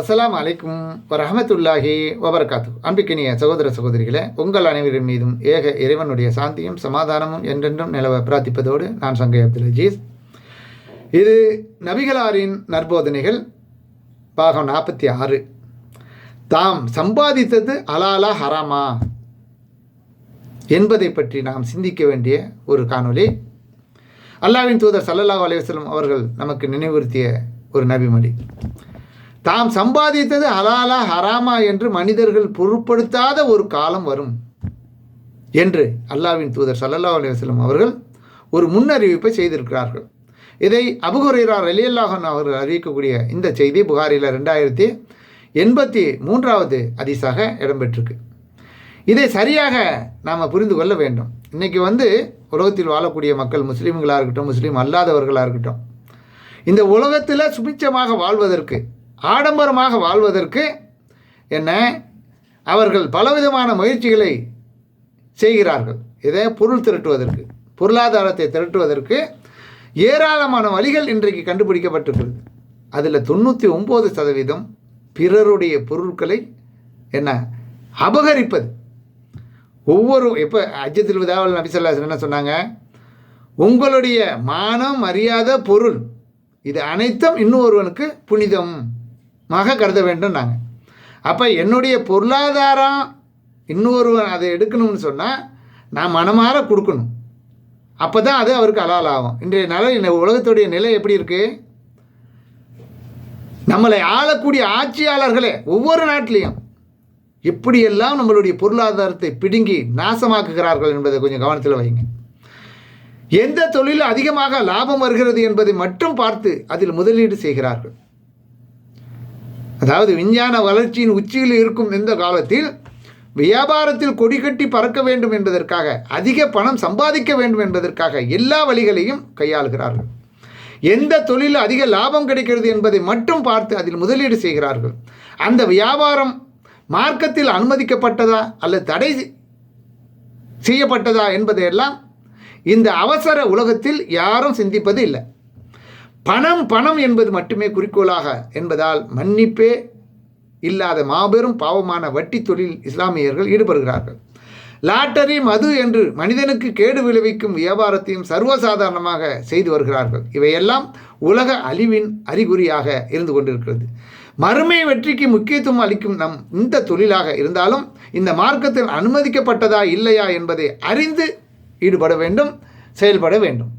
அஸ்லாம் அலைக்கும் வரஹமத்துல்லாஹி வபரகாத்து. அன்பிக்கினிய சகோதர சகோதரிகளே உங்கள் அனைவரின் மீதும் ஏக இறைவனுடைய சாந்தியும் சமாதானமும் என்றென்றும் நிலவ பிரார்த்திப்பதோடு நான் சங்கை அப்துல் அஜீஸ். இது நபிகளாரின் நற்போதனைகள் பாகம் நாற்பத்தி ஆறு. தாம் சம்பாதித்தது அலாலா ஹராமா என்பதை பற்றி நாம் சிந்திக்க வேண்டிய ஒரு காணொளி. அல்லாவின் தூதர் சல்லல்லா அலைஹி அவர்கள் நமக்கு நினைவுறுத்திய ஒரு நபிமொழி. தாம் சம்பாதித்தது ஹலாலா ஹராமா என்று மனிதர்கள் பொருட்படுத்தாத ஒரு காலம் வரும் என்று அல்லாவின் தூதர் சல்லல்லா அலுவலம் அவர்கள் ஒரு முன்னறிவிப்பை செய்திருக்கிறார்கள். இதை அபுகுரைரா ரலியல்லாஹன் அவர்கள் அறிவிக்கக்கூடிய இந்த செய்தி புகாரில் ரெண்டாயிரத்தி எண்பத்தி மூன்றாவது அதிசாக இடம்பெற்றிருக்கு. இதை சரியாக நாம் புரிந்து கொள்ள வேண்டும். இன்றைக்கி வந்து உலகத்தில் வாழக்கூடிய மக்கள் முஸ்லீம்களாக இருக்கட்டும் முஸ்லீம் அல்லாதவர்களாக இருக்கட்டும் இந்த உலகத்தில் சுபிச்சமாக வாழ்வதற்கு ஆடம்பரமாக வாழ்வதற்கு என்ன? அவர்கள் பலவிதமான முயற்சிகளை செய்கிறார்கள். இதை பொருள் திரட்டுவதற்கு பொருளாதாரத்தை திரட்டுவதற்கு ஏராளமான வழிகள் இன்றைக்கு கண்டுபிடிக்கப்பட்டிருக்கிறது. அதில் தொண்ணூற்றி ஒம்பது சதவீதம் பிறருடைய பொருட்களை என்ன? அபகரிப்பது. ஒவ்வொரு எப்போ அஜத்தில் விதாவல் நபிசல்ல என்ன சொன்னாங்க? உங்களுடைய மானம் மரியாதை பொருள் இது அனைத்தும் இன்னொருவனுக்கு மாக கருத வேண்டும் நாங்கள் அப்போ என்னுடைய பொருளாதாரம் இன்னொருவன் அதை எடுக்கணும்னு சொன்னால் நான் மனமாற கொடுக்கணும். அப்போ தான் அது அவருக்கு அலால் ஆகும். இன்றைய நிலை இந்த உலகத்துடைய நிலை எப்படி இருக்குது நம்மளை ஆளக்கூடிய ஆட்சியாளர்களே ஒவ்வொரு நாட்டிலையும் எப்படியெல்லாம் நம்மளுடைய பொருளாதாரத்தை பிடுங்கி நாசமாக்குகிறார்கள் என்பதை கொஞ்சம் கவனத்தில் வைங்க எந்த தொழில் அதிகமாக லாபம் வருகிறது என்பதை மட்டும் பார்த்து அதில் முதலீடு செய்கிறார்கள். அதாவது விஞ்ஞான வளர்ச்சியின் உச்சியில் இருக்கும் இந்த காலத்தில் வியாபாரத்தில் கொடி கட்டி பறக்க வேண்டும் என்பதற்காக அதிக பணம் சம்பாதிக்க வேண்டும் என்பதற்காக எல்லா வழிகளையும் கையாளுகிறார்கள். எந்த தொழில் அதிக லாபம் கிடைக்கிறது என்பதை மட்டும் பார்த்து அதில் முதலீடு செய்கிறார்கள். அந்த வியாபாரம் மார்க்கத்தில் அனுமதிக்கப்பட்டதா அல்லது தடை செய்யப்பட்டதா என்பதையெல்லாம் இந்த அவசர உலகத்தில் யாரும் சிந்திப்பது இல்லை பணம் பணம் என்பது மட்டுமே குறிக்கோளாக என்பதால் மன்னிப்பே இல்லாத மாபெரும் பாவமான வட்டி தொழில் இஸ்லாமியர்கள் ஈடுபடுகிறார்கள். லாட்டரி மது என்று மனிதனுக்கு கேடு விளைவிக்கும் வியாபாரத்தையும் சர்வசாதாரணமாக செய்து வருகிறார்கள். இவையெல்லாம் உலக அழிவின் அறிகுறியாக இருந்து கொண்டிருக்கிறது. மறுமை வெற்றிக்கு முக்கியத்துவம் அளிக்கும் நம் இந்த தொழிலாக இருந்தாலும் இந்த மார்க்கத்தில் அனுமதிக்கப்பட்டதா இல்லையா என்பதை அறிந்து ஈடுபட வேண்டும் செயல்பட வேண்டும்.